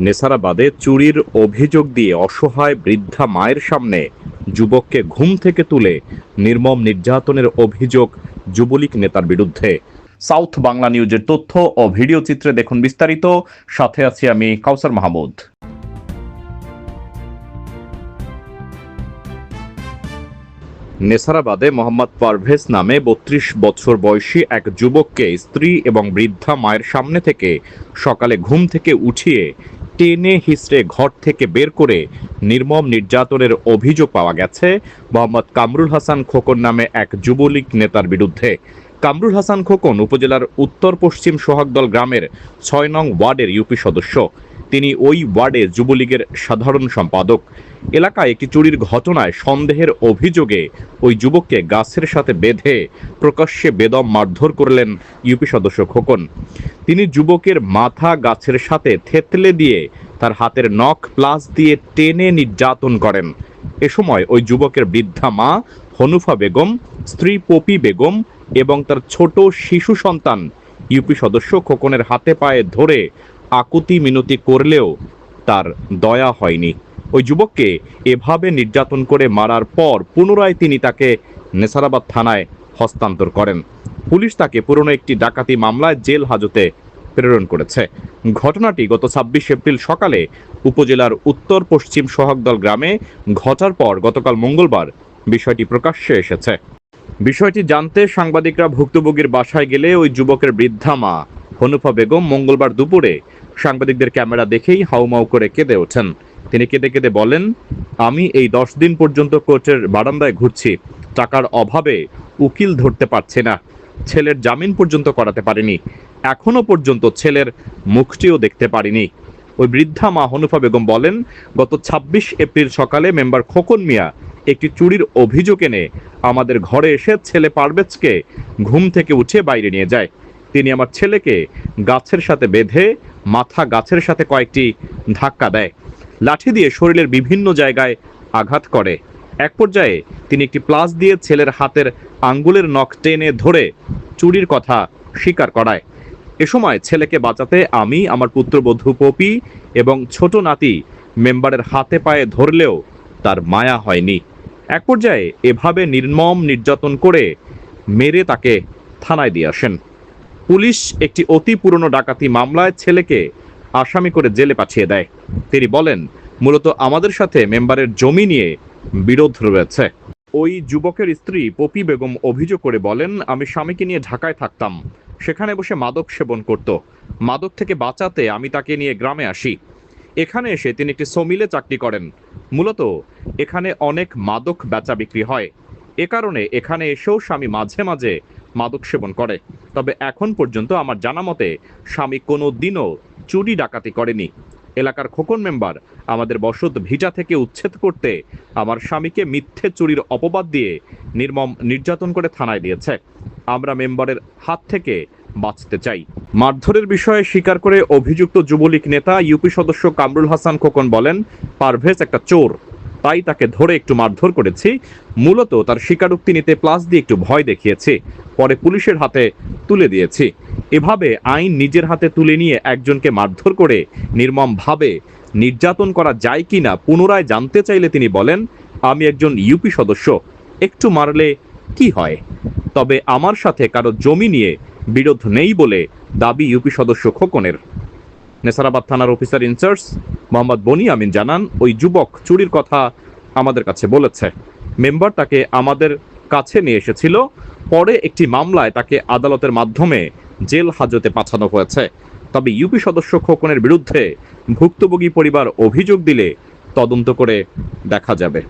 নেসারাবাদে চুরির অভিযোগ দিয়ে অসহায় বৃদ্ধা মায়ের সামনে যুবককে ঘুম থেকে তুলে নির্মম নির্যাতনের অভিযোগ যুবলীগ নেতার বিরুদ্ধে। সাউথ বাংলা নিউজের তথ্য ও ভিডিও চিত্রে দেখুন বিস্তারিত। সাথে আছি আমি কাউসার মাহমুদ। নেসারাবাদে মোহাম্মদ পারভেজ নামে বত্রিশ বছর বয়সী এক যুবককে স্ত্রী এবং বৃদ্ধা মায়ের সামনে থেকে সকালে ঘুম থেকে উঠিয়ে টেনে হিসড়ে ঘর থেকে বের করে নির্মম নির্যাতনের অভিযোগ পাওয়া গেছে। মোহাম্মদ কামরুল হাসান খোকন নামে এক যুবলীগ নেতার বিরুদ্ধে। কামরুল হাসান খোকন উপজেলার উত্তর পশ্চিম সোহাগদল গ্রামের ছয় নং ওয়ার্ডের ইউপি সদস্য। তিনি ওই ওয়ার্ডে যুবলীগের সাধারণ সম্পাদক। এলাকায় একটি চুরির ঘটনায় সন্দেহের অভিযোগে ওই যুবককে গাছের সাথে বেঁধে প্রকাশ্যে বেদম মারধর করলেন ইউপি সদস্য খোকন। তিনি যুবকের মাথা গাছের সাথে থেতলে দিয়ে তার হাতের নখ প্লাস দিয়ে টেনে নির্যাতন করেন। এ সময় ওই যুবকের বৃদ্ধা মা হনুফা বেগম, স্ত্রী পপি বেগম এবং তার ছোট শিশু সন্তান ইউপি সদস্য খোকনের হাতে পায়ে ধরে আকুতি মিনতি করলেও তার দয়া হয়নি। ওই যুবককে এভাবে নির্যাতন করে মারার পর পুনরায় তিনি তাকে নেসারাবাদ থানায় হস্তান্তর করেন। পুলিশ তাকে পুরনো একটি ডাকাতি মামলায় জেল হাজতে প্রেরণ করেছে। ঘটনাটি গত ছাব্বিশ এপ্রিল সকালে উপজেলার উত্তর পশ্চিম সোহাগদল গ্রামে ঘটার পর গতকাল মঙ্গলবার বিষয়টি প্রকাশ্যে এসেছে। বিষয়টি জানতে সাংবাদিকরা ভুক্তভোগীর বাসায় গেলে ওই যুবকের বৃদ্ধা মা, হনুফা বেগম মঙ্গলবার দুপুরে সাংবাদিকদের ক্যামেরা দেখেই হাউমাউ করে কেঁদে ওঠেন। তিনি কেঁদে কেঁদে বলেন, আমি এই দশ দিন পর্যন্ত কোর্টের বারান্দায় ঘুরছি। টাকার অভাবে উকিল ধরতে পারছে না। ছেলের জামিন পর্যন্ত করাতে পারিনি। এখনও পর্যন্ত ছেলের মুখটিও দেখতে পারিনি। ওই বৃদ্ধা মা হনুফা বেগম বলেন, গত ২৬ এপ্রিল সকালে মেম্বার খোকন মিয়া একটি চুরির অভিযোগ এনে আমাদের ঘরে এসে ছেলে পারভেজকে ঘুম থেকে উঠে বাইরে নিয়ে যায়। তিনি আমার ছেলেকে গাছের সাথে বেঁধে মাথা গাছের সাথে কয়েকটি ধাক্কা দেয়। লাঠি দিয়ে শরীরের বিভিন্ন জায়গায় আঘাত করে। এক পর্যায়ে তিনি একটি প্লাস দিয়ে ছেলের হাতের আঙ্গুলের নখ টেনে ধরে চুরির কথা স্বীকার করায়। এ সময় ছেলেকে বাঁচাতে আমি, আমার পুত্রবধূ পপি এবং ছোট নাতি মেম্বারের হাতে পায়ে ধরলেও তার মায়া হয়নি। এক পর্যায়ে এভাবে নির্মম নির্যাতন করে মেরে তাকে থানায় দিয়ে আসেন। পুলিশ একটি অতি পুরনো ডাকাতি মামলায় ছেলেকে আসামি করে জেলে পাঠিয়ে দেয়। তিনি বলেন, মূলত আমাদের সাথে মেম্বারের জমি নিয়ে বিরোধ রয়েছে। ওই যুবকের স্ত্রী পপি বেগম অভিযোগ করে বলেন, আমি স্বামীকে নিয়ে ঢাকায় থাকতাম। সেখানে বসে মাদক সেবন করত। মাদক থেকে বাঁচাতে আমি তাকে নিয়ে গ্রামে আসি। এখানে এসে তিনি একটি সমিলে চাকরি করেন। মূলত এখানে অনেক মাদক বেচা বিক্রি হয়। এ কারণে এখানে এসেও স্বামী মাঝে মাঝে মাদক সেবন করে। তবে এখন পর্যন্ত আমার জানা মতে, স্বামী কোনো দিনও চুরি ডাকাতি করেনি। এলাকার খোকন মেম্বার আমাদের বসত ভিটা থেকে উচ্ছেদ করতে আমার স্বামীকে মিথ্যে চুরির অপবাদ দিয়ে নির্মম নির্যাতন করে থানায় দিয়েছে। আমরা মেম্বারের হাত থেকে বাঁচতে চাই। মারধরের বিষয়ে স্বীকার করে অভিযুক্ত যুবলীগ নেতা, ইউপি সদস্য কামরুল হাসান খোকন বলেন, পারভেজ একটা চোর। তাই তাকে ধরে একটু মারধর করেছি। মূলত তার স্বীকারোক্তি নিতে প্লাস দিয়ে একটু ভয় দেখিয়েছি। পরে পুলিশের হাতে তুলে দিয়েছি। এভাবে আইন নিজের হাতে তুলে নিয়ে একজনকে মারধর করে নির্মমভাবে নির্যাতন করা যায় কিনা পুনরায় জানতে চাইলে তিনি বলেন, আমি একজন ইউপি সদস্য, একটু মারলে কি হয়? তবে আমার সাথে কারও জমি নিয়ে বিরোধ নেই বলে দাবি ইউপি সদস্য খোকনের। নেসারাবাদ থানার অফিসার ইনচার্জ মোহাম্মদ বনি আমিন জানান, ওই যুবক চুরির কথা আমাদের কাছে বলেছে। মেম্বার তাকে আমাদের কাছে নিয়ে এসেছিল, পরে একটি মামলায় তাকে আদালতের মাধ্যমে জেল হাজতে পাঠানো হয়েছে। তবে ইউপি সদস্য খোকনের বিরুদ্ধে ভুক্তভোগী পরিবার অভিযোগ দিলে তদন্ত করে দেখা যাবে।